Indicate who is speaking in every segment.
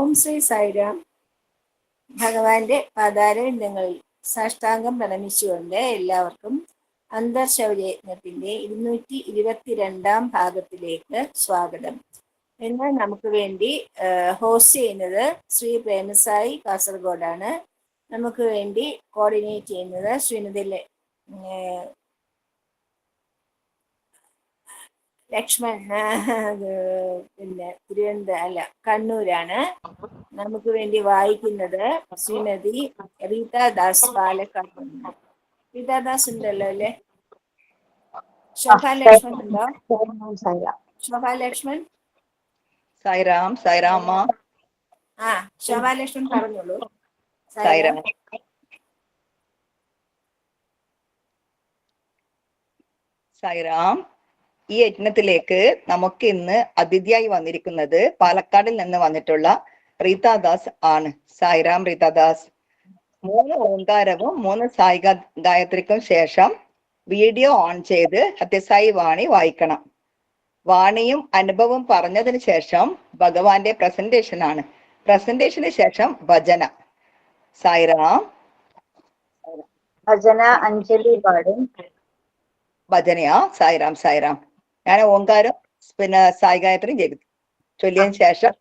Speaker 1: ഓം ശ്രീ സൈറാം ഭഗവാന്റെ പാതാരവിന്ദങ്ങളിൽ സാഷ്ടാംഗം പ്രണമിച്ചുകൊണ്ട് എല്ലാവർക്കും അന്തർശൗര്യജ്ഞത്തിന്റെ ഇരുന്നൂറ്റി ഇരുപത്തിരണ്ടാം ഭാഗത്തിലേക്ക് സ്വാഗതം. ഇന്ന് നമുക്ക് വേണ്ടി ഹോസ്റ്റ് ചെയ്യുന്നത് ശ്രീ പ്രേമസായി കാസർഗോഡാണ്. നമുക്ക് വേണ്ടി കോർഡിനേറ്റ് ചെയ്യുന്നത് ശ്രീമതി ലക്ഷ്മൺ. പിന്നെ തിരുവനന്തപുരം അല്ല കണ്ണൂരാണ്. നമുക്ക് വേണ്ടി വായിക്കുന്നത് ശ്രീമതി റീതാദാസ് പാലക്കാട് റീതാദാസ് റീത ദാസ് ഉണ്ടല്ലോ അല്ലെ? ശോഭ ലക്ഷ്മൺ ഉണ്ടോ? ശോഭ ലക്ഷ്മൺ?
Speaker 2: സായിറാം സായിറാം അമ്മ.
Speaker 1: ആ ശോഭ ലക്ഷ്മൺ പറഞ്ഞോളൂ.
Speaker 2: സായിറാം. സായിറാം. ഈ യജ്ഞത്തിലേക്ക് നമുക്ക് ഇന്ന് അതിഥിയായി വന്നിരിക്കുന്നത് പാലക്കാടിൽ നിന്ന് വന്നിട്ടുള്ള റീതാദാസ് ആണ്. സായിറാം റീതാദാസ് മൂന്ന് ഓങ്കാരവും മൂന്ന് സായിക ഗായത്രിക്കും ശേഷം വീഡിയോ ഓൺ ചെയ്ത് സത്യസായി വാണി വായിക്കണം. വാണിയും അനുഭവം പറഞ്ഞതിന് ശേഷം ഭഗവാന്റെ പ്രസന്റേഷൻ ആണ്. പ്രസന്റേഷന് ശേഷം ഭജന സായിറാം.
Speaker 3: ഭജന അഞ്ജലി പാടും.
Speaker 2: ഭജനയാ സായിറാം സായിറാം. ഞാൻ ഓങ്കാരം പിന്നെ സായി ഗായത്രി ചെയ്തു ചൊല്ലിയതിന് ശേഷം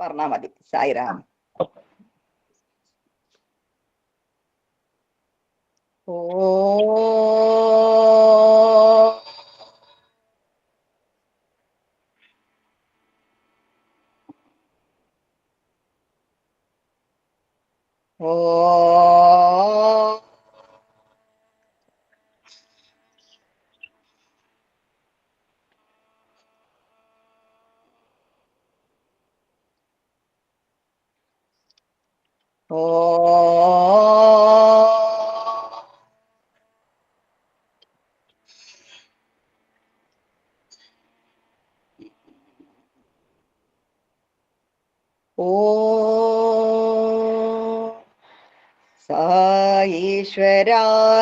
Speaker 2: പറഞ്ഞാ മതി സായിരാം ഓ.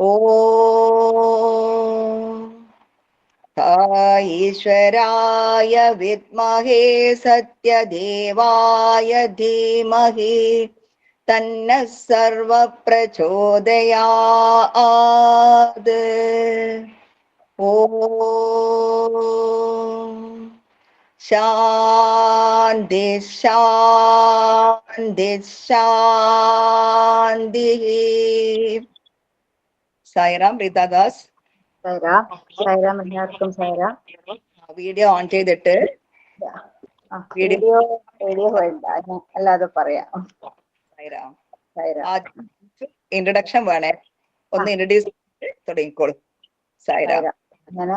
Speaker 2: ഓ ഈശ്വരായ വിദ്മഹേ സത്യദേവായ ധീമഹി തന്ന സർവപ്രചോദയാത്. ഓ ശാന്തി ശാന്തി ശാന്തി. സായിറാം റീതാദാസ്
Speaker 3: സൈറാം സൈറാം എല്ലാവർക്കും സൈറാം.
Speaker 2: വീഡിയോ ഓൺ ചെയ്തിട്ട്
Speaker 3: ആ, വീഡിയോ വീഡിയോ ഞാൻ അല്ലാതെ പറയാം. സൈറാം.
Speaker 2: ഇൻട്രഡക്ഷൻ വേണേ. ഒന്ന് ഇൻട്രൊഡ്യൂസ് തുടങ്ങിക്കോളൂ. സായിറാം
Speaker 3: സൈറാം. ഞാൻ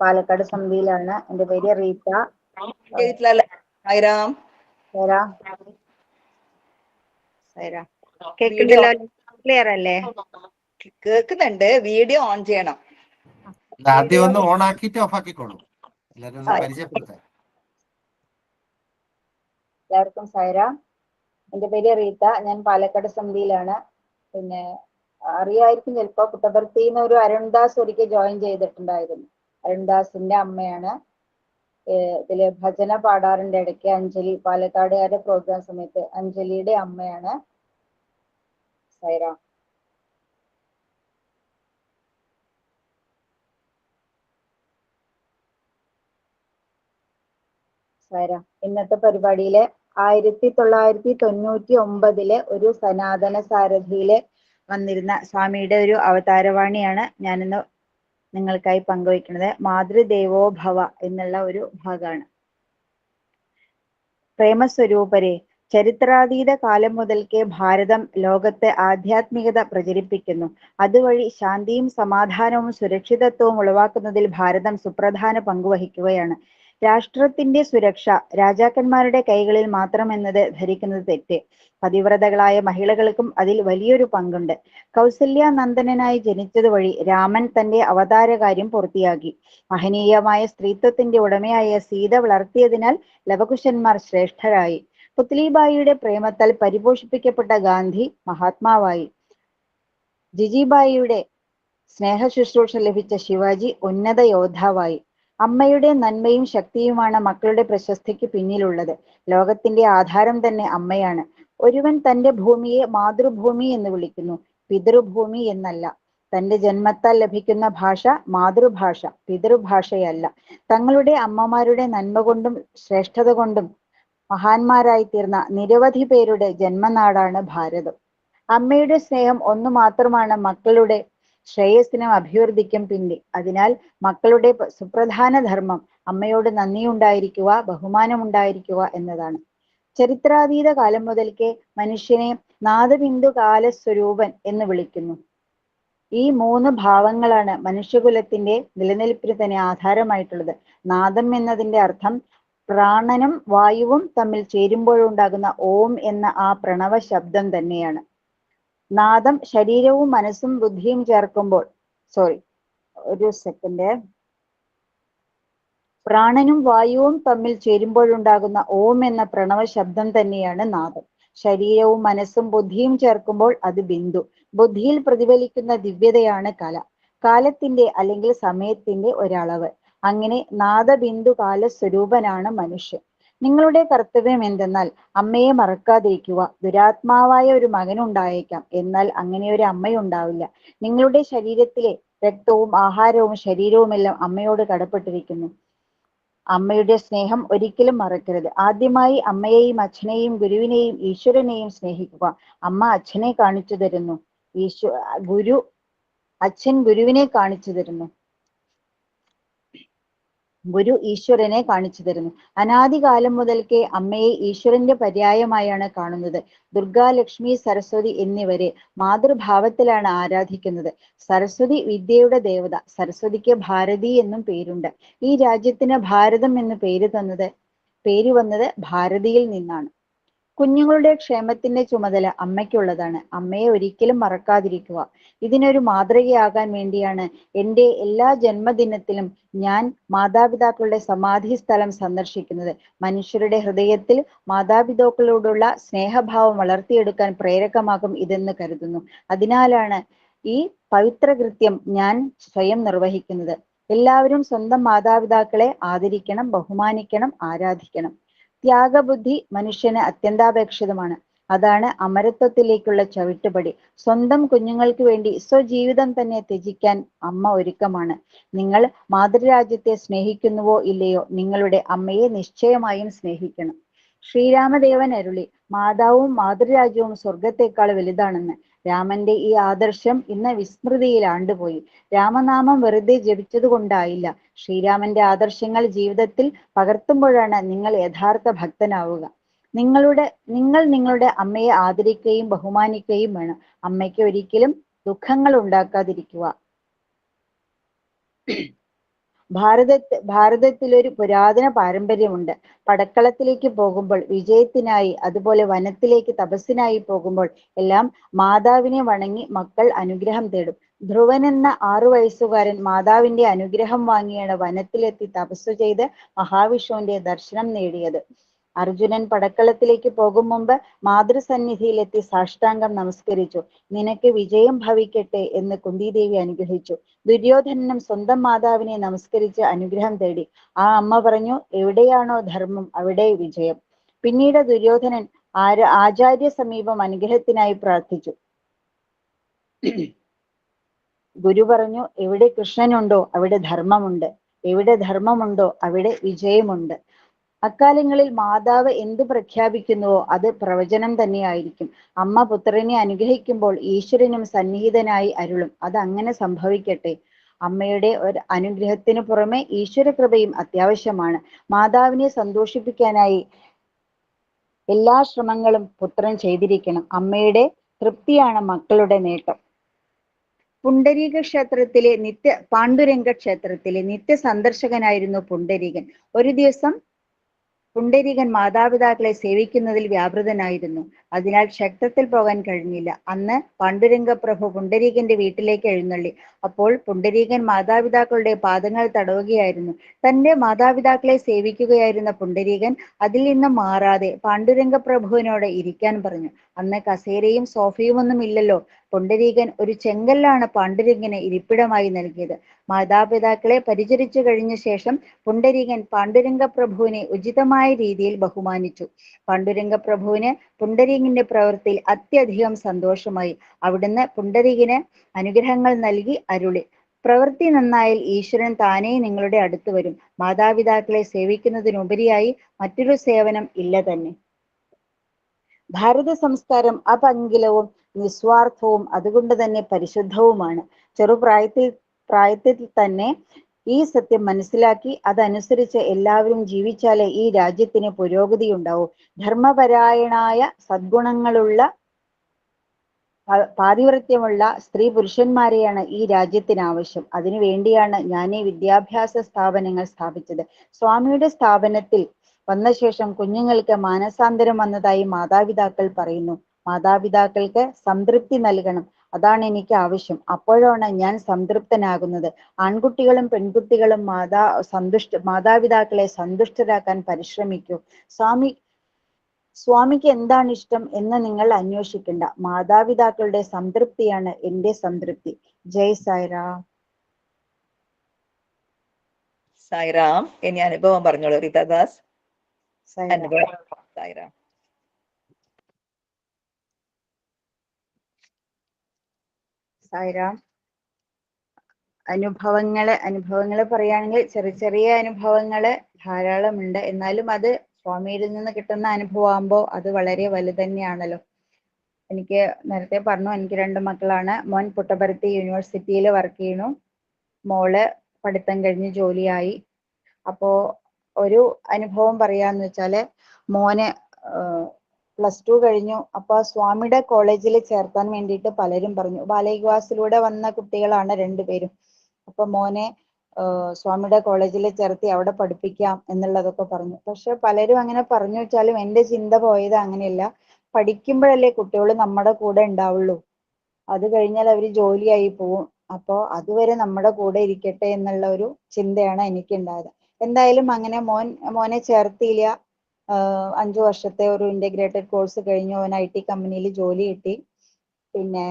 Speaker 3: പാലക്കാട് സമിതിയിലാണ്. എന്റെ പേര് റീത്ത
Speaker 2: സൈറാം. സൈറാം.
Speaker 3: സൈറാം.
Speaker 2: സായിറാം
Speaker 3: കേൾക്കുന്നില്ല. ക്ലിയർ അല്ലേ
Speaker 2: കേൾക്കുന്നുണ്ട്. വീഡിയോ ഓൺ ചെയ്യണം.
Speaker 4: ആദ്യം ഒന്ന് ഓൺ ആക്കിയിട്ട് ഓഫ് ആക്കിക്കോളൂ.
Speaker 3: എല്ലാവർക്കും സൈറാം. എന്റെ പേര് റീത്ത. ഞാൻ പാലക്കാട് സമിതിയിലാണ്. പിന്നെ അറിയായിരിക്കും ചിലപ്പോ പുട്ടപർത്തിയിൽ നിന്ന് ഒരു അരുൺദാസ് ഒരിക്കൽ ജോയിൻ ചെയ്തിട്ടുണ്ടായിരുന്നു. അരുൺദാസിന്റെ അമ്മയാണ്. ഇതിൽ ഭജന പാടാറിന്റെ ഇടയ്ക്ക് അഞ്ജലി പാലക്കാടുകാരുടെ പ്രോഗ്രാം സമയത്ത് അഞ്ജലിയുടെ അമ്മയാണ്. സൈറാം. സൈറാം ഇന്നത്തെ പരിപാടിയിലെ ആയിരത്തി തൊള്ളായിരത്തി തൊണ്ണൂറ്റി ഒമ്പതിലെ ഒരു സനാതന സാരഥിയിൽ വന്നിരുന്ന സ്വാമിയുടെ ഒരു അവതാരവാണിയാണ് ഞാനിന്ന് നിങ്ങൾക്കായി പങ്കുവയ്ക്കുന്നത്. മാതൃദേവോ ഭവ എന്നുള്ള ഒരു ഭാഗമാണ്. പ്രേമസ്വരൂപരെ ചരിത്രാതീത കാലം മുതൽക്കേ ഭാരതം ലോകത്തെ ആധ്യാത്മികത പ്രചരിപ്പിക്കുന്നു. അതുവഴി ശാന്തിയും സമാധാനവും സുരക്ഷിതത്വവും ഉളവാക്കുന്നതിൽ ഭാരതം സുപ്രധാന പങ്ക് വഹിക്കുകയാണ്. രാഷ്ട്രത്തിന്റെ സുരക്ഷ രാജാക്കന്മാരുടെ കൈകളിൽ മാത്രം മാത്രമെന്നത് ധരിക്കുന്നത് തെറ്റ്. പതിവ്രതകളായ മഹിളകൾക്കും അതിൽ വലിയൊരു പങ്കുണ്ട്. കൗസല്യ നന്ദനനായി ജനിച്ചത് വഴി രാമൻ തന്റെ അവതാരകാര്യം പൂർത്തിയാക്കി. മഹനീയമായ സ്ത്രീത്വത്തിന്റെ ഉടമയായ സീത വളർത്തിയതിനാൽ ലവകുശന്മാർ ശ്രേഷ്ഠരായി. പുത്ലിബായിയുടെ പ്രേമത്താൽ പരിപോഷിപ്പിക്കപ്പെട്ട ഗാന്ധി മഹാത്മാവായി. ജിജിബായിയുടെ സ്നേഹ ശുശ്രൂഷ ലഭിച്ച ശിവാജി ഉന്നത യോദ്ധാവായി. അമ്മയുടെ നന്മയും ശക്തിയുമാണ് മക്കളുടെ പ്രശസ്തിക്ക് പിന്നിലുള്ളത്. ലോകത്തിന്റെ ആധാരം തന്നെ അമ്മയാണ്. ഒരുവൻ തന്റെ ഭൂമിയെ മാതൃഭൂമി എന്ന് വിളിക്കുന്നു. പിതൃഭൂമി എന്നല്ല. തന്റെ ജന്മത്താൽ ലഭിക്കുന്ന ഭാഷ മാതൃഭാഷ പിതൃഭാഷയല്ല. തങ്ങളുടെ അമ്മമാരുടെ നന്മ കൊണ്ടും ശ്രേഷ്ഠത കൊണ്ടും മഹാന്മാരായി തീർന്ന നിരവധി പേരുടെ ജന്മനാടാണ് ഭാരതം. അമ്മയുടെ സ്നേഹം ഒന്നു മാത്രമാണ് മക്കളുടെ ശ്രേയസ്സിനും അഭിവൃദ്ധിക്കും പിന്നിൽ അതിനാൽ മക്കളുടെ സുപ്രധാന ധർമ്മം അമ്മയോട് നന്ദിയുണ്ടായിരിക്കുക ബഹുമാനമുണ്ടായിരിക്കുക എന്നതാണ്. ചരിത്രാതീത കാലം മുതൽക്കേ മനുഷ്യനെ നാദബിന്ദു കാല സ്വരൂപൻ എന്ന് വിളിക്കുന്നു. ഈ മൂന്ന് ഭാവങ്ങളാണ് മനുഷ്യകുലത്തിന്റെ നിലനിൽപ്പിന് തന്നെ ആധാരമായിട്ടുള്ളത്. നാദം എന്നതിന്റെ അർത്ഥം പ്രാണനും വായുവും തമ്മിൽ ചേരുമ്പോഴുണ്ടാകുന്ന ഓം എന്ന ആ പ്രണവ ശബ്ദം തന്നെയാണ്. നാദം ശരീരവും മനസ്സും ബുദ്ധിയും ചേർക്കുമ്പോൾ സോറി ഒരു സെക്കൻഡ് പ്രാണനും വായുവും തമ്മിൽ ചേരുമ്പോഴുണ്ടാകുന്ന ഓം എന്ന പ്രണവ ശബ്ദം തന്നെയാണ് നാദം. ശരീരവും മനസ്സും ബുദ്ധിയും ചേർക്കുമ്പോൾ അത് ബിന്ദു. ബുദ്ധിയിൽ പ്രതിഫലിക്കുന്ന ദിവ്യതയാണ് കല. കാലത്തിന്റെ അല്ലെങ്കിൽ സമയത്തിന്റെ ഒരളവ്. അങ്ങനെ നാദബിന്ദു കാല സ്വരൂപനാണ് മനുഷ്യൻ. നിങ്ങളുടെ കർത്തവ്യം എന്തെന്നാൽ അമ്മയെ മറക്കാതിരിക്കുക. ദുരാത്മാവായ ഒരു മകനുണ്ടായേക്കാം എന്നാൽ അങ്ങനെ ഒരു അമ്മയുണ്ടാവില്ല. നിങ്ങളുടെ ശരീരത്തിലെ രക്തവും ആഹാരവും ശരീരവും എല്ലാം അമ്മയോട് കടപ്പെട്ടിരിക്കുന്നു. അമ്മയുടെ സ്നേഹം ഒരിക്കലും മറക്കരുത്. ആദ്യമായി അമ്മയെയും അച്ഛനെയും ഗുരുവിനെയും ഈശ്വരനെയും സ്നേഹിക്കുക. അമ്മ അച്ഛനെ കാണിച്ചു തരുന്നു. ഈശ്വ ഗുരു അച്ഛൻ ഗുരുവിനെ കാണിച്ചു തരുന്നു. ഗുരു ഈശ്വരനെ കാണിച്ചു തരുന്നു. അനാദികാലം മുതൽക്കേ അമ്മയെ ഈശ്വരന്റെ പര്യായമായാണ് കാണുന്നത്. ദുർഗാ ലക്ഷ്മി സരസ്വതി എന്നിവരെ മാതൃഭാവത്തിലാണ് ആരാധിക്കുന്നത്. സരസ്വതി വിദ്യയുടെ ദേവത സരസ്വതിക്ക് ഭാരതി എന്നും പേരുണ്ട്. ഈ രാജ്യത്തിന് ഭാരതം എന്ന് പേര് തന്നത് പേര് വന്നത് ഭാരതിയിൽ നിന്നാണ്. കുഞ്ഞുങ്ങളുടെ ക്ഷേമത്തിന്റെ ചുമതല അമ്മയ്ക്കുള്ളതാണ്. അമ്മയെ ഒരിക്കലും മറക്കാതിരിക്കുക. ഇതിനൊരു മാതൃകയാകാൻ വേണ്ടിയാണ് എന്റെ എല്ലാ ജന്മദിനത്തിലും ഞാൻ മാതാപിതാക്കളുടെ സമാധി സ്ഥലം സന്ദർശിക്കുന്നത്. മനുഷ്യരുടെ ഹൃദയത്തിൽ മാതാപിതാക്കളോടുള്ള സ്നേഹഭാവം വളർത്തിയെടുക്കാൻ പ്രേരകമാകും ഇതെന്ന് കരുതുന്നു. അതിനാലാണ് ഈ പവിത്ര കൃത്യം ഞാൻ സ്വയം നിർവഹിക്കുന്നത്. എല്ലാവരും സ്വന്തം മാതാപിതാക്കളെ ആദരിക്കണം ബഹുമാനിക്കണം ആരാധിക്കണം. ത്യാഗബുദ്ധി മനുഷ്യന് അത്യന്താപേക്ഷിതമാണ്. അതാണ് അമരത്വത്തിലേക്കുള്ള ചവിട്ടുപടി. സ്വന്തം കുഞ്ഞുങ്ങൾക്ക് വേണ്ടി സ്വജീവിതം തന്നെ ത്യജിക്കാൻ അമ്മ ഒരുക്കമാണ്. നിങ്ങൾ മാതൃരാജ്യത്തെ സ്നേഹിക്കുന്നുവോ ഇല്ലയോ നിങ്ങളുടെ അമ്മയെ നിശ്ചയമായും സ്നേഹിക്കണം. ശ്രീരാമദേവൻ അരുളി മാതാവും മാതൃരാജ്യവും സ്വർഗത്തെക്കാൾ വലുതാണെന്ന് രാമന്റെ ഈ ആദർശം ഇന്ന് വിസ്മൃതിയിൽ ആണ്ടുപോയി. രാമനാമം വെറുതെ ജപിച്ചത് കൊണ്ടായില്ല. ശ്രീരാമന്റെ ആദർശങ്ങൾ ജീവിതത്തിൽ പകർത്തുമ്പോഴാണ് നിങ്ങൾ യഥാർത്ഥ ഭക്തനാവുക. നിങ്ങളുടെ നിങ്ങൾ നിങ്ങളുടെ അമ്മയെ ആദരിക്കുകയും ബഹുമാനിക്കുകയും വേണം. അമ്മയ്ക്ക് ഒരിക്കലും ദുഃഖങ്ങൾ ഉണ്ടാക്കാതിരിക്കുക. ഭാരതത്ത് ഭാരതത്തിൽ ഒരു പുരാതന പാരമ്പര്യമുണ്ട്. പടക്കളത്തിലേക്ക് പോകുമ്പോൾ വിജയത്തിനായി അതുപോലെ വനത്തിലേക്ക് തപസ്സിനായി പോകുമ്പോൾ എല്ലാം മാതാവിനെ വണങ്ങി മക്കൾ അനുഗ്രഹം തേടും. ധ്രുവൻ എന്ന ആറു വയസ്സുകാരൻ മാതാവിന്റെ അനുഗ്രഹം വാങ്ങിയാണ് വനത്തിലെത്തി തപസ്സു ചെയ്ത് മഹാവിഷ്ണുവിന്റെ ദർശനം നേടിയത്. അർജുനൻ പടക്കളത്തിലേക്ക് പോകും മുമ്പ് മാതൃസന്നിധിയിലെത്തി സാഷ്ടാംഗം നമസ്കരിച്ചു. നിനക്ക് വിജയം ഭവിക്കട്ടെ എന്ന് കുന്തിദേവി അനുഗ്രഹിച്ചു. ദുര്യോധനനും സ്വന്തം മാതാവിനെ നമസ്കരിച്ച് അനുഗ്രഹം തേടി. ആ അമ്മ പറഞ്ഞു എവിടെയാണോ ധർമ്മം അവിടെ വിജയം. പിന്നീട് ദുര്യോധനൻ ആര ആചാര്യ സമീപം അനുഗ്രഹത്തിനായി പ്രാർത്ഥിച്ചു. ഗുരു പറഞ്ഞു എവിടെ കൃഷ്ണനുണ്ടോ അവിടെ ധർമ്മമുണ്ട്. എവിടെ ധർമ്മമുണ്ടോ അവിടെ വിജയമുണ്ട്. അക്കാലങ്ങളിൽ മാതാവ് എന്ത് പ്രഖ്യാപിക്കുന്നുവോ അത് പ്രവചനം തന്നെയായിരിക്കും. അമ്മ പുത്രനെ അനുഗ്രഹിക്കുമ്പോൾ ഈശ്വരനും സന്നിഹിതനായി അരുളും. അത് അങ്ങനെ സംഭവിക്കട്ടെ. അമ്മയുടെ ഒരു അനുഗ്രഹത്തിന് പുറമെ ഈശ്വര കൃപയും അത്യാവശ്യമാണ്. മാതാവിനെ സന്തോഷിപ്പിക്കാനായി എല്ലാ ശ്രമങ്ങളും പുത്രൻ ചെയ്തിരിക്കണം. അമ്മയുടെ തൃപ്തിയാണ് മക്കളുടെ നേട്ടം. പുണ്ടരീക ക്ഷേത്രത്തിലെ നിത്യ പാണ്ഡുരംഗ ക്ഷേത്രത്തിലെ നിത്യ സന്ദർശകനായിരുന്നു പുണ്ടരീകൻ ഒരു ദിവസം പുണ്ടരീകൻ മാതാപിതാക്കളെ സേവിക്കുന്നതിൽ വ്യാപൃതനായിരുന്നു. അതിനാൽ ക്ഷേത്രത്തിൽ പോകാൻ കഴിഞ്ഞില്ല. അന്ന് പാണ്ഡുരംഗപ്രഭു പുണ്ടരീകന്റെ വീട്ടിലേക്ക് എഴുന്നള്ളി. അപ്പോൾ പുണ്ടരീകൻ മാതാപിതാക്കളുടെ പാദങ്ങൾ തടവുകയായിരുന്നു. തന്റെ മാതാപിതാക്കളെ സേവിക്കുകയായിരുന്ന പുണ്ടരീകൻ അതിൽ നിന്ന് മാറാതെ പാണ്ഡുരംഗപ്രഭുവിനോട് ഇരിക്കാൻ പറഞ്ഞു. അന്ന് കസേരയും സോഫയും ഒന്നും ഇല്ലല്ലോ. പുണ്ടരീകൻ ഒരു ചെങ്കല്ലാണ് പാണ്ഡുരംഗന് ഇരിപ്പിടമായി നൽകിയത്. മാതാപിതാക്കളെ പരിചരിച്ചു കഴിഞ്ഞ ശേഷം പുണ്ടരീകൻ പാണ്ഡുരംഗ പ്രഭുവിനെ ഉചിതമായ രീതിയിൽ ബഹുമാനിച്ചു. പാണ്ഡുരംഗ പ്രഭുവിന് പുണ്ടരീകന്റെ പ്രവൃത്തിയിൽ അത്യധികം സന്തോഷമായി. അവിടുന്ന് പുണ്ടരീകന് അനുഗ്രഹങ്ങൾ നൽകി അരുളി. പ്രവൃത്തി നന്നായാൽ ഈശ്വരൻ താനേ നിങ്ങളുടെ അടുത്ത് വരും. മാതാപിതാക്കളെ സേവിക്കുന്നതിനുപരിയായി മറ്റൊരു സേവനം ഇല്ല തന്നെ. ഭാരത സംസ്കാരം അപങ്കിലവും നിസ്വാർത്ഥവും അതുകൊണ്ട് തന്നെ പരിശുദ്ധവുമാണ്. ചെറുപ്രായത്തിൽ പ്രായത്തിൽ തന്നെ ഈ സത്യം മനസ്സിലാക്കി അതനുസരിച്ച് എല്ലാവരും ജീവിച്ചാലേ ഈ രാജ്യത്തിന് പുരോഗതി ഉണ്ടാവും. ധർമ്മപരായണായ സദ്ഗുണങ്ങളുള്ള പാതിവൃത്യമുള്ള സ്ത്രീ പുരുഷന്മാരെയാണ് ഈ രാജ്യത്തിന് ആവശ്യം. അതിനു വേണ്ടിയാണ് ഞാൻ ഈ വിദ്യാഭ്യാസ സ്ഥാപനങ്ങൾ സ്ഥാപിച്ചത്. സ്വാമിയുടെ സ്ഥാപനത്തിൽ വന്ന ശേഷം കുഞ്ഞുങ്ങൾക്ക് മാനസാന്തരം വന്നതായി മാതാപിതാക്കൾ പറയുന്നു. മാതാപിതാക്കൾക്ക് സംതൃപ്തി നൽകണം. അതാണ് എനിക്ക് ആവശ്യം. അപ്പോഴാണ് ഞാൻ സംതൃപ്തനാകുന്നത്. ആൺകുട്ടികളും പെൺകുട്ടികളും മാതാ സന്തുഷ്ട മാതാപിതാക്കളെ സന്തുഷ്ടരാക്കാൻ പരിശ്രമിക്കൂ. സ്വാമി സ്വാമിക്ക് എന്താണ് ഇഷ്ടം എന്ന് നിങ്ങൾ അന്വേഷിക്കണ്ട. മാതാപിതാക്കളുടെ സംതൃപ്തിയാണ് എന്റെ സംതൃപ്തി. ജയ് സായിറാം.
Speaker 2: സായിറാം ഇനി അനുഭവം പറഞ്ഞോളൂ. റീതാദാസ്. അനുഭവം സായിറാം
Speaker 3: സായിറാം അനുഭവങ്ങൾ അനുഭവങ്ങൾ പറയുകയാണെങ്കിൽ ചെറിയ ചെറിയ അനുഭവങ്ങൾ ധാരാളമുണ്ട്. എന്നാലും അത് സ്വാമിയിൽ നിന്ന് കിട്ടുന്ന അനുഭവമാകുമ്പോൾ അത് വളരെ വലുതന്നെയാണല്ലോ. എനിക്ക് നേരത്തെ പറഞ്ഞു എനിക്ക് രണ്ട് മക്കളാണ്. മോൻ പുട്ടപരത്തി യൂണിവേഴ്സിറ്റിയിൽ വർക്ക് ചെയ്യണു മോൾ പഠിത്തം കഴിഞ്ഞ് ജോലിയായി. അപ്പോ ഒരു അനുഭവം പറയാന്ന് വെച്ചാൽ മോന് പ്ലസ് ടു കഴിഞ്ഞു. അപ്പൊ സ്വാമിയുടെ കോളേജിൽ ചേർത്താൻ വേണ്ടിയിട്ട് പലരും പറഞ്ഞു. ബാലവികാസിലൂടെ വന്ന കുട്ടികളാണ് രണ്ടുപേരും അപ്പൊ മോനെ സ്വാമിയുടെ കോളേജിൽ ചേർത്തി അവിടെ പഠിപ്പിക്കാം എന്നുള്ളതൊക്കെ പറഞ്ഞു. പക്ഷെ പലരും അങ്ങനെ പറഞ്ഞു വെച്ചാലും എന്റെ ചിന്ത പോയത് അങ്ങനെയല്ല. പഠിക്കുമ്പോഴല്ലേ കുട്ടികൾ നമ്മുടെ കൂടെ ഉണ്ടാവുള്ളൂ. അത് കഴിഞ്ഞാൽ അവർ ജോലിയായി പോവും. അപ്പോ അതുവരെ നമ്മുടെ കൂടെ ഇരിക്കട്ടെ എന്നുള്ള ഒരു ചിന്തയാണ് എനിക്കുണ്ടായത്. എന്തായാലും അങ്ങനെ മോൻ മോനെ ചേർത്തില്ല. അഞ്ചു വർഷത്തെ ഒരു ഇന്റഗ്രേറ്റഡ് കോഴ്സ് കഴിഞ്ഞു അവൻ ഐ ടി കമ്പനിയിൽ ജോലി കിട്ടി. പിന്നെ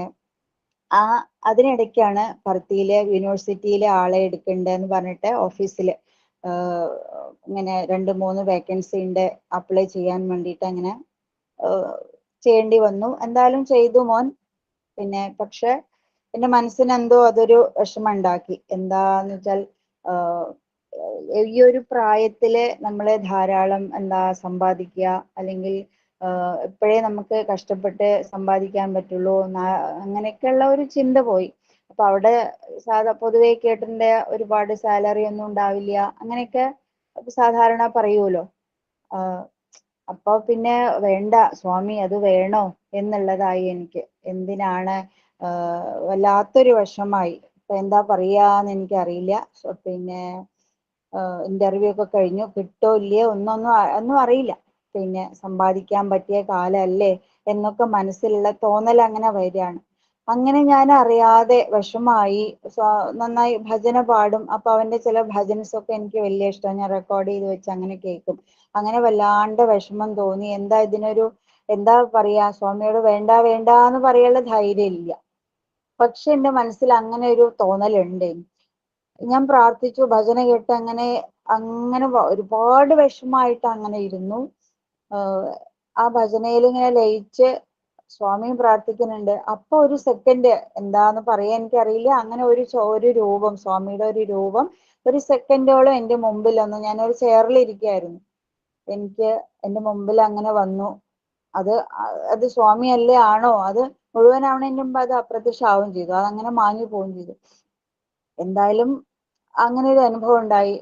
Speaker 3: ആ അതിനിടയ്ക്കാണ് ഭർത്തിയിലെ യൂണിവേഴ്സിറ്റിയിലെ ആളെ എടുക്കണ്ടെന്ന് പറഞ്ഞിട്ട് ഓഫീസിൽ ഇങ്ങനെ രണ്ട് മൂന്ന് വേക്കൻസി ഉണ്ട് അപ്ലൈ ചെയ്യാൻ വേണ്ടിയിട്ട് അങ്ങനെ ചെയ്യേണ്ടി വന്നു. എന്തായാലും ചെയ്തു മോൻ. പിന്നെ പക്ഷെ എന്റെ മനസ്സിന് എന്തോ അതൊരു വിഷമം ഉണ്ടാക്കി. എന്താന്ന് വെച്ചാൽ ഈ ഒരു പ്രായത്തിൽ നമ്മൾ ധാരാളം എന്താ സമ്പാദിക്കുക അല്ലെങ്കിൽ ഇപ്പോഴേ നമുക്ക് കഷ്ടപ്പെട്ട് സമ്പാദിക്കാൻ പറ്റുള്ളൂ അങ്ങനെയൊക്കെ അങ്ങനെയൊക്കെയുള്ള ഒരു ചിന്ത പോയി. അപ്പൊ അവിടെ സാധാ പൊതുവെ കേട്ടിന്റെ ഒരുപാട് സാലറി ഒന്നും ഉണ്ടാവില്ല അങ്ങനെയൊക്കെ സാധാരണ പറയുമല്ലോ അപ്പൊ പിന്നെ വേണ്ട സ്വാമി അത് വേണോ എന്നുള്ളതായി എനിക്ക്. എന്തിനാണ് വല്ലാത്തൊരു വിഷമായി ഇപ്പൊ എന്താ പറയാന്ന് എനിക്കറിയില്ല. പിന്നെ ഇന്റർവ്യൂ ഒക്കെ കഴിഞ്ഞു. കിട്ടോ ഇല്ലയോ ഒന്നൊന്നും ഒന്നും അറിയില്ല. പിന്നെ സമ്പാദിക്കാൻ പറ്റിയ കാലമല്ലേ എന്നൊക്കെ മനസ്സിലുള്ള തോന്നൽ അങ്ങനെ വരികയാണ്. അങ്ങനെ ഞാൻ അറിയാതെ വിഷമായി നന്നായി ഭജന പാടും. അപ്പൊ അവന്റെ ചില ഭജൻസ് ഒക്കെ എനിക്ക് വലിയ ഇഷ്ടമാണ് ഞാൻ റെക്കോർഡ് ചെയ്ത് വെച്ച് അങ്ങനെ കേൾക്കും. അങ്ങനെ വല്ലാണ്ട് വിഷമം തോന്നി. എന്താ ഇതിനൊരു എന്താ പറയാ സ്വാമിയോട് വേണ്ട വേണ്ട എന്ന് പറയാനുള്ള ധൈര്യം ഇല്ല പക്ഷെ എന്റെ മനസ്സിൽ അങ്ങനെ ഒരു തോന്നലുണ്ട് ഞാൻ പ്രാർത്ഥിച്ചു ഭജന കേട്ട് അങ്ങനെ അങ്ങനെ ഒരുപാട് വിഷമായിട്ട് അങ്ങനെ ഇരുന്നു. ആ ഭജനയിൽ ഇങ്ങനെ ലയിച്ച് സ്വാമിയും പ്രാർത്ഥിക്കുന്നുണ്ട്. അപ്പൊ ഒരു സെക്കൻഡ് എന്താന്ന് പറയാൻ എനിക്കറിയില്ല. അങ്ങനെ ഒരു ഒരു രൂപം സ്വാമിയുടെ ഒരു രൂപം ഒരു സെക്കൻഡോളം എന്റെ മുമ്പിൽ വന്നു. ഞാൻ ഒരു ചെയറിൽ ഇരിക്കുകയായിരുന്നു എനിക്ക് എന്റെ മുമ്പിൽ അങ്ങനെ വന്നു. അത് അത് സ്വാമി അല്ലേ ആണോ? അത് മുഴുവനാവണതിന് അത് അപ്രത്യക്ഷമാവുകയും ചെയ്തു. അത് അങ്ങനെ മാഞ്ഞു പോവുകയും ചെയ്തു. എന്തായാലും അങ്ങനെ ഒരു അനുഭവം ഉണ്ടായി.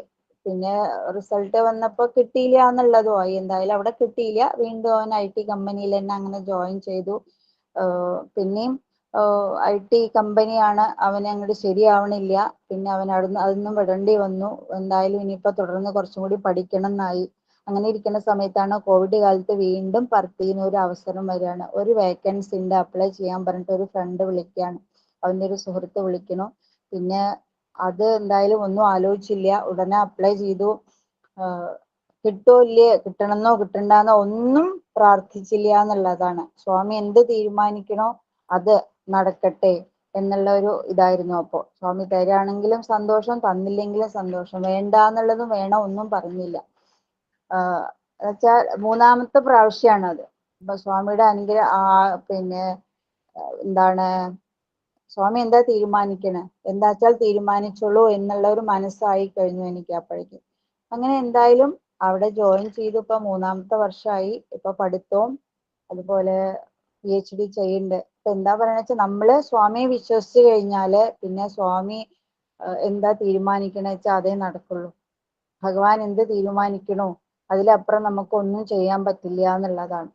Speaker 3: പിന്നെ റിസൾട്ട് വന്നപ്പോൾ കിട്ടിയില്ല എന്നുള്ളതും ആയി എന്തായാലും അവിടെ കിട്ടിയില്ല. വീണ്ടും അവൻ ഐ ടി കമ്പനിയിൽ തന്നെ അങ്ങനെ ജോയിൻ ചെയ്തു. പിന്നെയും ഐ ടി കമ്പനിയാണ് അവനെ അങ്ങോട്ട് ശരിയാവണില്ല. പിന്നെ അവൻ അവിടുന്ന് അതൊന്നും വിടേണ്ടി വന്നു. എന്തായാലും ഇനിയിപ്പോൾ തുടർന്ന് കുറച്ചും കൂടി പഠിക്കണം എന്നായി. അങ്ങനെ ഇരിക്കുന്ന സമയത്താണ് കോവിഡ് കാലത്ത് വീണ്ടും പർട്ടിന്ന് ഒരു അവസരം വരികയാണ്. ഒരു വേക്കൻസി ഉണ്ട് അപ്ലൈ ചെയ്യാൻ പറഞ്ഞിട്ട് ഒരു ഫ്രണ്ട് വിളിക്കുകയാണ്. അവന്റെ ഒരു സുഹൃത്ത് വിളിക്കണു പിന്നെ അത് എന്തായാലും ഒന്നും ആലോചിച്ചില്ല. ഉടനെ അപ്ലൈ ചെയ്തു. കിട്ടോ ഇല്ലേ? കിട്ടണമെന്നോ കിട്ടണ്ടെന്നോ ഒന്നും പ്രാർത്ഥിച്ചില്ല എന്നുള്ളതാണ്. സ്വാമി എന്ത് തീരുമാനിക്കണോ അത് നടക്കട്ടെ എന്നുള്ള ഒരു ഇതായിരുന്നു അപ്പോ. സ്വാമി തരാണെങ്കിലും സന്തോഷം തന്നില്ലെങ്കിലും സന്തോഷം. വേണ്ട എന്നുള്ളതും വേണം ഒന്നും പറഞ്ഞില്ല. ആഹ് വെച്ചാൽ മൂന്നാമത്തെ പ്രാവശ്യമാണ് അത്. അപ്പൊ സ്വാമിയുടെ അനുഗ്രഹം ആ പിന്നെ എന്താണ് സ്വാമി എന്താ തീരുമാനിക്കണേ? എന്താ വെച്ചാൽ തീരുമാനിച്ചോളൂ എന്നുള്ള ഒരു മനസ്സായി കഴിഞ്ഞു എനിക്ക് അപ്പോഴേക്ക്. അങ്ങനെ എന്തായാലും അവിടെ ജോയിൻ ചെയ്തു. ഇപ്പൊ മൂന്നാമത്തെ വർഷമായി ഇപ്പൊ പഠിത്തവും അതുപോലെ പി എച്ച് ഡി ചെയ്യുന്നുണ്ട്. ഇപ്പൊ എന്താ പറയണ വെച്ചാൽ നമ്മൾ സ്വാമിയെ വിശ്വസിച്ച് കഴിഞ്ഞാൽ പിന്നെ സ്വാമി എന്താ തീരുമാനിക്കണ വെച്ചാൽ അതേ നടക്കുള്ളൂ. ഭഗവാൻ എന്ത് തീരുമാനിക്കണോ അതിലപ്പുറം നമുക്ക് ഒന്നും ചെയ്യാൻ പറ്റില്ല എന്നുള്ളതാണ്.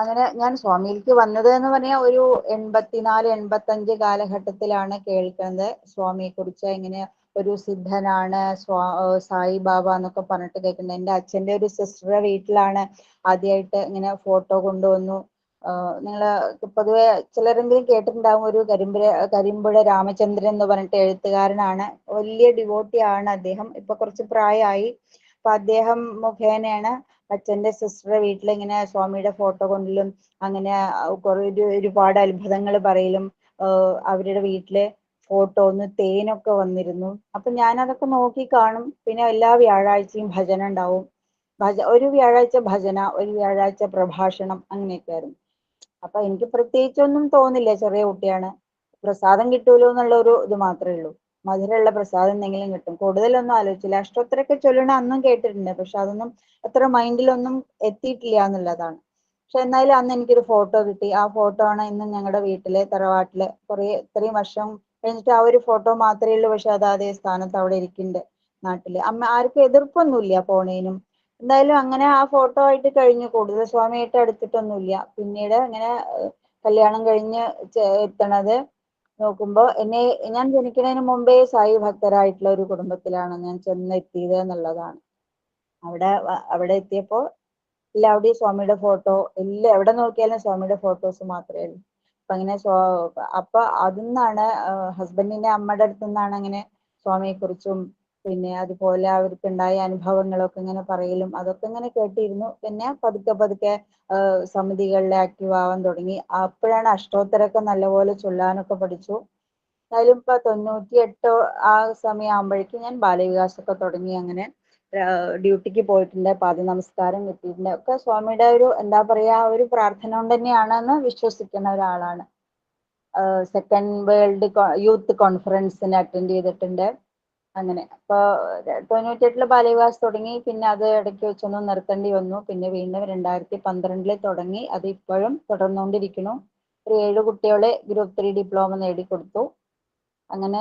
Speaker 3: അങ്ങനെ ഞാൻ സ്വാമിയിലേക്ക് വന്നത് എന്ന് പറഞ്ഞാൽ ഒരു എൺപത്തിനാല് എൺപത്തഞ്ച് കാലഘട്ടത്തിലാണ് കേൾക്കുന്നത്. സ്വാമിയെ കുറിച്ച് ഇങ്ങനെ ഒരു സിദ്ധനാണ് സ്വാ സായിബാബ എന്നൊക്കെ പറഞ്ഞിട്ട് കേൾക്കുന്നത്. എന്റെ അച്ഛന്റെ ഒരു സിസ്റ്ററുടെ വീട്ടിലാണ് ആദ്യമായിട്ട് ഇങ്ങനെ ഫോട്ടോ കൊണ്ടുവന്നു. നിങ്ങൾ പൊതുവെ ചിലരെങ്കിലും കേട്ടിട്ടുണ്ടാവും ഒരു കരിമ്പുര കരിമ്പുഴ രാമചന്ദ്രൻ എന്ന് പറഞ്ഞിട്ട് എഴുത്തുകാരനാണ്. വലിയ ഡിവോട്ടി ആണ് അദ്ദേഹം. ഇപ്പൊ കുറച്ച് പ്രായമായി. അപ്പൊ അദ്ദേഹം മുഖേനയാണ് അച്ഛന്റെ സിസ്റ്ററുടെ വീട്ടിൽ ഇങ്ങനെ സ്വാമിയുടെ ഫോട്ടോ കൊണ്ടിലും അങ്ങനെ കുറെ ഒരു ഒരുപാട് അത്ഭുതങ്ങൾ പറയലും അവരുടെ വീട്ടിലെ ഫോട്ടോ ഒന്ന് തേനൊക്കെ വന്നിരുന്നു. അപ്പൊ ഞാൻ അതൊക്കെ നോക്കി കാണും. പിന്നെ എല്ലാ വ്യാഴാഴ്ചയും ഭജന ഉണ്ടാവും. ഭജ ഒരു വ്യാഴാഴ്ച ഭജന ഒരു വ്യാഴാഴ്ച പ്രഭാഷണം അങ്ങനെയൊക്കെ ആയിരുന്നു. അപ്പൊ എനിക്ക് പ്രത്യേകിച്ചൊന്നും തോന്നില്ല ചെറിയ കുട്ടിയാണ്. പ്രസാദം കിട്ടുമല്ലോ എന്നുള്ള ഒരു ഇത് മാത്രമേ ഉള്ളൂ. മധുരമുള്ള പ്രസാദം എന്തെങ്കിലും കിട്ടും. കൂടുതലൊന്നും ആലോചിച്ചില്ല. അഷ്ടോത്തരൊക്കെ ചൊല്ലണ അന്നും കേട്ടിട്ടുണ്ട്. പക്ഷെ അതൊന്നും അത്ര മൈൻഡിലൊന്നും എത്തിയിട്ടില്ല എന്നുള്ളതാണ്. പക്ഷെ എന്നാലും അന്ന് എനിക്കൊരു ഫോട്ടോ കിട്ടി. ആ ഫോട്ടോ ആണ് ഇന്ന് ഞങ്ങളുടെ വീട്ടിലെ തറവാട്ടിലെ കുറേ ഇത്രയും വർഷം കഴിഞ്ഞിട്ട് ആ ഒരു ഫോട്ടോ മാത്രമേ ഉള്ളൂ. പക്ഷെ അത് അതേ സ്ഥാനത്ത് അവിടെ ഇരിക്കുന്നുണ്ട് നാട്ടിൽ. അമ്മ ആർക്കും എതിർപ്പൊന്നുമില്ല പോണേനും. എന്തായാലും അങ്ങനെ ആ ഫോട്ടോ ആയിട്ട് കഴിഞ്ഞു. കൂടുതൽ സ്വാമിയായിട്ട് അടുത്തിട്ടൊന്നുമില്ല. പിന്നീട് അങ്ങനെ കല്യാണം കഴിഞ്ഞ് എത്തണത് നോക്കുമ്പോൾ എന്നെ ഞാൻ ജനിക്കുന്നതിന് മുമ്പേ സായി ഭക്തരായിട്ടുള്ള ഒരു കുടുംബത്തിലാണ് ഞാൻ ചെന്നെത്തിയത് എന്നുള്ളതാണ്. അവിടെ അവിടെ എത്തിയപ്പോൾ എല്ലാവിടെയും സ്വാമിയുടെ ഫോട്ടോ എല്ലാം എവിടെ നോക്കിയാലും സ്വാമിയുടെ ഫോട്ടോസ് മാത്രമേ ഉള്ളൂ. അപ്പൊ അങ്ങനെ സ്വാ അപ്പൊ അതിന്നാണ് ഹസ്ബൻഡിന്റെ അമ്മയുടെ അടുത്ത് നിന്നാണ് അങ്ങനെ സ്വാമിയെ കുറിച്ചും പിന്നെ അതുപോലെ അവർക്ക് അവർക്കുണ്ടായ അനുഭവങ്ങളൊക്കെ ഇങ്ങനെ പറയലും അതൊക്കെ ഇങ്ങനെ കേട്ടിരുന്നു. പിന്നെ പതുക്കെ പതുക്കെ സമിതികളിൽ ആക്റ്റീവ് ആവാൻ തുടങ്ങി. അപ്പോഴാണ് അഷ്ടോത്തരൊക്കെ നല്ലപോലെ ചൊല്ലാനൊക്കെ പഠിച്ചു. എന്തായാലും ഇപ്പൊ തൊണ്ണൂറ്റി എട്ടോ ആ സമയം ആകുമ്പോഴേക്കും ഞാൻ ബാലവികാസമൊക്കെ തുടങ്ങി അങ്ങനെ ഡ്യൂട്ടിക്ക് പോയിട്ടുണ്ട്. പാദ നമസ്കാരം കിട്ടിയിട്ടുണ്ട്. ഒക്കെ സ്വാമിയുടെ ഒരു എന്താ പറയാ ഒരു പ്രാർത്ഥന കൊണ്ട് തന്നെയാണെന്ന് വിശ്വസിക്കുന്ന ഒരാളാണ്. സെക്കൻഡ് വേൾഡ് യൂത്ത് കോൺഫറൻസിന് അറ്റൻഡ് ചെയ്തിട്ടുണ്ട്. അങ്ങനെ. അപ്പൊ തൊണ്ണൂറ്റെട്ടിൽ ബാലവികാസ് തുടങ്ങി പിന്നെ അത് ഇടയ്ക്ക് വെച്ചൊന്ന് നിർത്തേണ്ടി വന്നു. പിന്നെ വീണ്ടും രണ്ടായിരത്തി പന്ത്രണ്ടിൽ തുടങ്ങി. അത് ഇപ്പോഴും തുടർന്നുകൊണ്ടിരിക്കുന്നു ഒരു ഏഴ് കുട്ടികളെ ഗ്രൂപ്പ് ത്രീ ഡിപ്ലോമ നേടിക്കൊടുത്തു അങ്ങനെ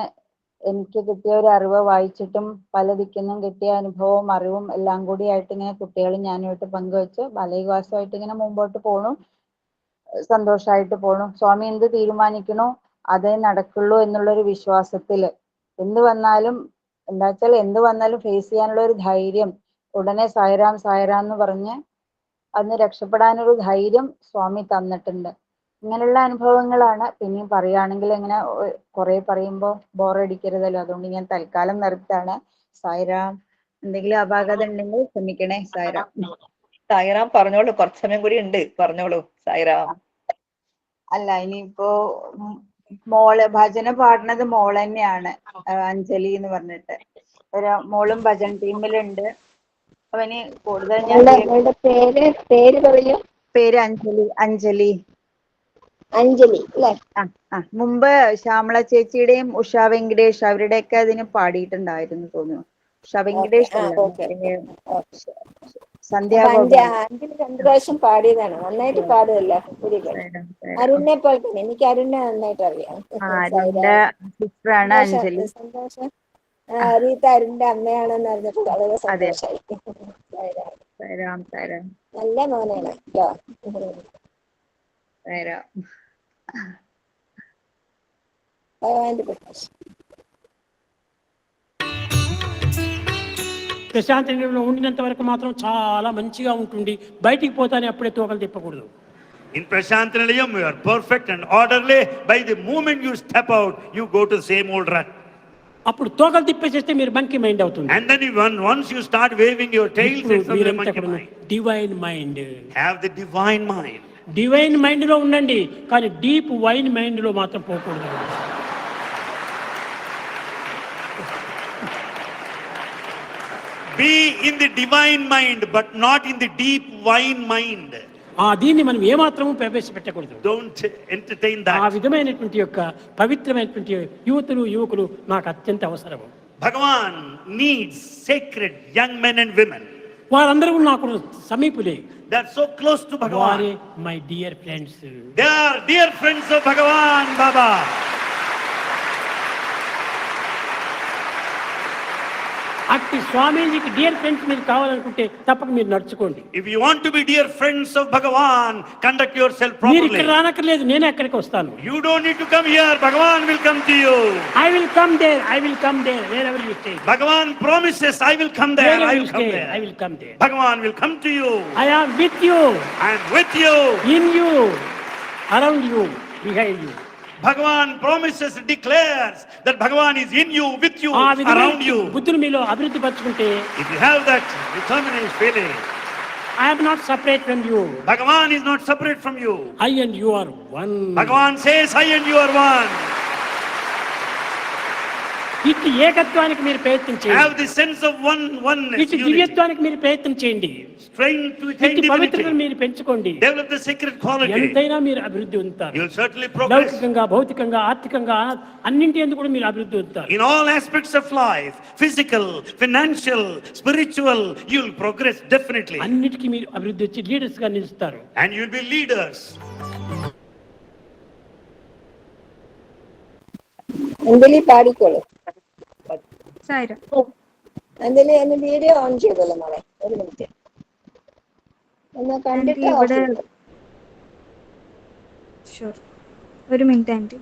Speaker 3: എനിക്ക് കിട്ടിയ ഒരു അറിവ് വായിച്ചിട്ടും പല ദിക്കുന്നും കിട്ടിയ അനുഭവവും അറിവും എല്ലാം കൂടി ആയിട്ട് ഇങ്ങനെ കുട്ടികൾ ഞാനുമായിട്ട് പങ്കുവെച്ച് ബാലവികാസമായിട്ട് ഇങ്ങനെ മുമ്പോട്ട് പോണു. സന്തോഷമായിട്ട് പോണു. സ്വാമി എന്ത് തീരുമാനിക്കണോ അതേ നടക്കുള്ളൂ എന്നുള്ളൊരു വിശ്വാസത്തിൽ. എന്ത് വന്നാലും എന്താ വെച്ചാൽ എന്ത് വന്നാലും ഫേസ് ചെയ്യാനുള്ള ഒരു ധൈര്യം ഉടനെ സായരാം സായരാം എന്ന് പറഞ്ഞ് അതിന് രക്ഷപ്പെടാനൊരു ധൈര്യം സ്വാമി തന്നിട്ടുണ്ട്. ഇങ്ങനെയുള്ള അനുഭവങ്ങളാണ് പിന്നെയും പറയുകയാണെങ്കിൽ ഇങ്ങനെ കുറെ പറയുമ്പോൾ ബോറടിക്കരുതല്ലോ. അതുകൊണ്ട് ഞാൻ തൽക്കാലം നിർത്താണ്. സായിറാം എന്തെങ്കിലും അപാകത ഉണ്ടെങ്കിൽ ക്ഷമിക്കണേ സായിറാം.
Speaker 2: സായിറാം പറഞ്ഞോളൂ. കുറച്ച് സമയം കൂടി ഉണ്ട്. പറഞ്ഞോളൂ സായിറാം.
Speaker 3: അല്ല ഇനിയിപ്പോ മോൾ ഭജന പാടുന്നത് മോൾ തന്നെയാണ് അഞ്ജലി എന്ന് പറഞ്ഞിട്ട്. ഒരു മോളും ഭജൻ ടീമിലുണ്ട്. അവന് കൂടുതൽ ഞാൻ
Speaker 5: പേര് പേര് പറയൂ.
Speaker 3: പേര് അഞ്ജലി അഞ്ജലി.
Speaker 5: അഞ്ജലി അല്ലെ?
Speaker 3: ആ ആ. മുമ്പ് ശ്യാമള ചേച്ചിയുടെയും ഉഷ വെങ്കടേഷ് അവരുടെയൊക്കെ അതിന് പാടിയിട്ടുണ്ടായിരുന്നു തോന്നുന്നു. ഉഷ വെങ്കടേഷ് സന്ധ്യ
Speaker 1: അഞ്ചിന് രണ്ടു പ്രാവശ്യം പാടിയതാണ്. നന്നായിട്ട് പാടുമല്ലോ. അരുണിനെ പോലെ തന്നെ. എനിക്ക് അരുണിനെ നന്നായിട്ട് അറിയാം. സന്തോഷം, റീത്ത അരുണിന്റെ അമ്മയാണെന്ന് അറിഞ്ഞപ്പോൾ വളരെ സന്തോഷമായി നല്ല മോനാണ് കേട്ടോ. ഭഗവാന്റെ പ്രകാശം.
Speaker 6: ప్రశాంతంలో ఉండినంత వరకు మాత్రం చాలా మంచిగా ఉంటుంది బయటికి పోతానే అప్పుడే తోకలు తిప్పకూడదు
Speaker 7: In Prashantanalayam, you are perfect and orderly. By the moment you step out, you go to the same old rut.
Speaker 6: అప్పుడు తోకలు తిప్పేసేస్తే మీరు బంకి మైండ్ అవుతుంది
Speaker 7: And then you, when- once you start waving your tails, it's a monkey mind.
Speaker 6: Divine mind
Speaker 7: Have the divine mind.
Speaker 6: Divine మైండ్లో ఉండండి కానీ deep wine మైండ్లో మాత్రం పోకూడదు
Speaker 7: be in the divine mind but not in the deep wine mind
Speaker 6: ఆ దీన్ని మనం ఏమాత్రము ప్రవేశపెట్టకూడదు.
Speaker 7: డోంట్ ఎంటర్టైన్
Speaker 6: ఆ విధమైనటువంటి యొక్క పవిత్రమైనటువంటి యువతులు యువకులు నాకు అత్యంత అవసరం
Speaker 7: Bhagavan needs sacred young men and women
Speaker 6: వారందరూ నాకు సమీపులే.
Speaker 7: That so close
Speaker 6: to
Speaker 7: Bhagavan
Speaker 6: my dear friends
Speaker 7: they are dear friends of Bhagavan Baba
Speaker 6: అట్టి స్వామీజీకి డియర్ ఫ్రెండ్స్ మీరు కావాలనుకుంటే తప్పక మీరు నడుచుకోండి.
Speaker 7: If you want to be dear friends of Bhagavan conduct yourself properly
Speaker 6: మీరు ఇక్కడ రానక్కర్లేదు నేనే అక్కడికి వస్తాను.
Speaker 7: You don't need to come here Bhagavan will come to you
Speaker 6: I will come there I will come there wherever you stay
Speaker 7: Bhagavan promises I will come there I will come
Speaker 6: there
Speaker 7: I
Speaker 6: will come there
Speaker 7: Bhagavan will come to you
Speaker 6: I am with you
Speaker 7: I am with you
Speaker 6: in you around you behind you
Speaker 7: Bhagavan promises declares that Bhagavan is in you
Speaker 6: with
Speaker 7: you
Speaker 6: around
Speaker 7: you
Speaker 6: బుద్ధుని మీలో అభివృద్ధి పరచుకుంటే
Speaker 7: if you have that determination feeling
Speaker 6: i am not separate from
Speaker 7: you. bhagwan is not separate from you.
Speaker 6: I and you are one.
Speaker 7: Bhagavan says, I and you are one.
Speaker 6: ఇటు ఏకత్వానికి మీరు ప్రయత్నం చేయండి.
Speaker 7: Have the sense of one
Speaker 6: one
Speaker 7: ఇటు
Speaker 6: దివ్యత్వానికి మీరు ప్రయత్నం చేయండి.
Speaker 7: Strength to
Speaker 6: ఇటు పవిత్రతను మీరు పెంచుకోండి.
Speaker 7: డెవలప్ ది సీక్రెట్ క్వాలిటీ
Speaker 6: ఎంతైనా మీరు అభివృద్ధి ఉంటారు.
Speaker 7: యు సర్టెన్లీ ప్రోగ్రెస్
Speaker 6: లౌకికంగా భౌతికంగా ఆర్థికంగా అన్నింటి ఎందుకు కూడా మీరు అభివృద్ధి ఉంటారు.
Speaker 7: In all aspects of life physical financial spiritual you will progress definitely
Speaker 6: అన్నిటికి మీరు అభివృద్ధి వచ్చి లీడర్స్గా నిలుస్తారు.
Speaker 7: And you
Speaker 1: will be
Speaker 5: leaders
Speaker 1: En Delhi video on മോളെ. ഒരു മിനിറ്റ് ഒന്ന് കണ്ടിട്ട്
Speaker 5: ഇവിടെ ഷുവർ ഒരു മിനിറ്റ് ആന്റി.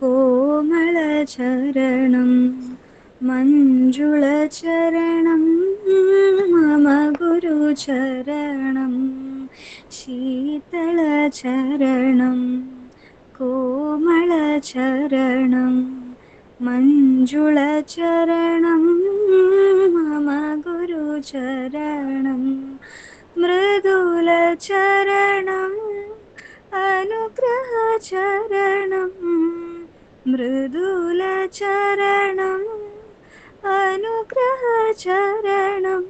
Speaker 5: കോമളചരണം മഞ്ജുളചരണം മമ ഗുരുചരണം ശീതളചരണം കോമളചരണം മഞ്ജുളചരണം മമ ഗുരുചരണം മൃദുലചരണം അനുഗ്രഹചരണം. मृदुलचरणम् अनुग्रहचरणं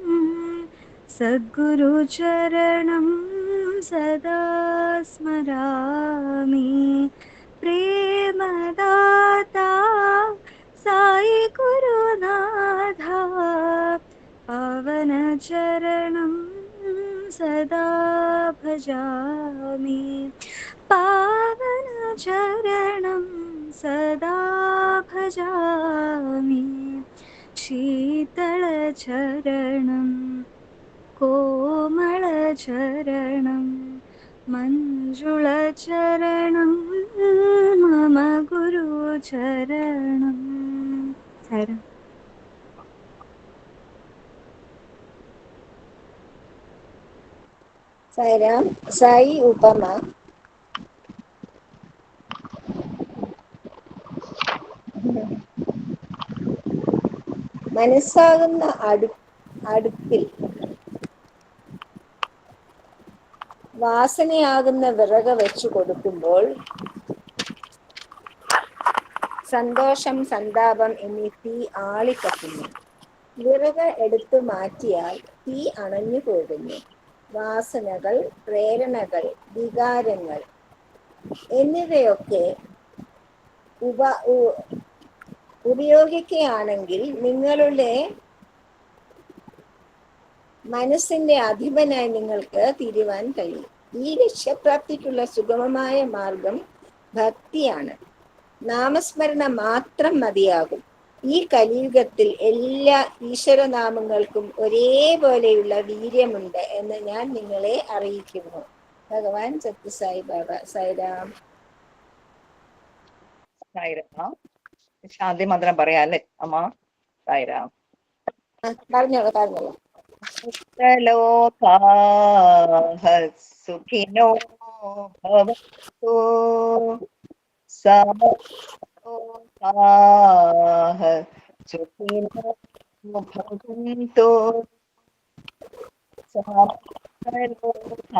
Speaker 5: सद्गुरुचरणं सदा स्मरामि। प्रेमदाता सा गुरुनाथा दधा पावनचरणं सदा भजामि। पावनचरणम् सदा भजामि शीतलचरणं कोमलचरणं मञ्जुलचरणं मम गुरुचरणं
Speaker 1: சரணம் साईराम साई उपमा മനസ്സാകുന്ന അടു അടുപ്പിൽ വാസനയാകുന്ന വിറക് വെച്ചു കൊടുക്കുമ്പോൾ സന്തോഷം സന്താപം എന്നീ തീ ആളിക്കത്തുന്നു. വിറക് എടുത്തു മാറ്റിയാൽ തീ അണഞ്ഞു പോകുന്നു. വാസനകൾ പ്രേരണകൾ വികാരങ്ങൾ എന്നിവയൊക്കെ ഉപ ഉപയോഗിക്കുകയാണെങ്കിൽ നിങ്ങളുടെ മനസ്സിന്റെ അധിപനായി നിങ്ങൾക്ക് തിരുവാൻ കഴിയും. ഈ ലക്ഷ്യപ്രാപ്തിക്കുള്ള സുഗമമായ മാർഗം ഭക്തിയാണ്. നാമസ്മരണ മാത്രം മതിയാകും. ഈ കലിയുഗത്തിൽ എല്ലാ ഈശ്വരനാമങ്ങൾക്കും ഒരേപോലെയുള്ള വീര്യമുണ്ട് എന്ന് ഞാൻ നിങ്ങളെ അറിയിക്കുന്നു. ഭഗവാൻ സത്യസായി ബാബ സായിരാം
Speaker 2: സായിരാം ശാന്തി മന്ത്രം പറയാം അല്ലേ അമ്മ സായിരാം.
Speaker 1: ആ, പറഞ്ഞോളൂ പറഞ്ഞോളൂ.
Speaker 2: ലോകാഹ സുഖിനോ ഭവന്തു. സമലോകാഹ സുഖിനോ ഭവന്തു. സമലോകാഹ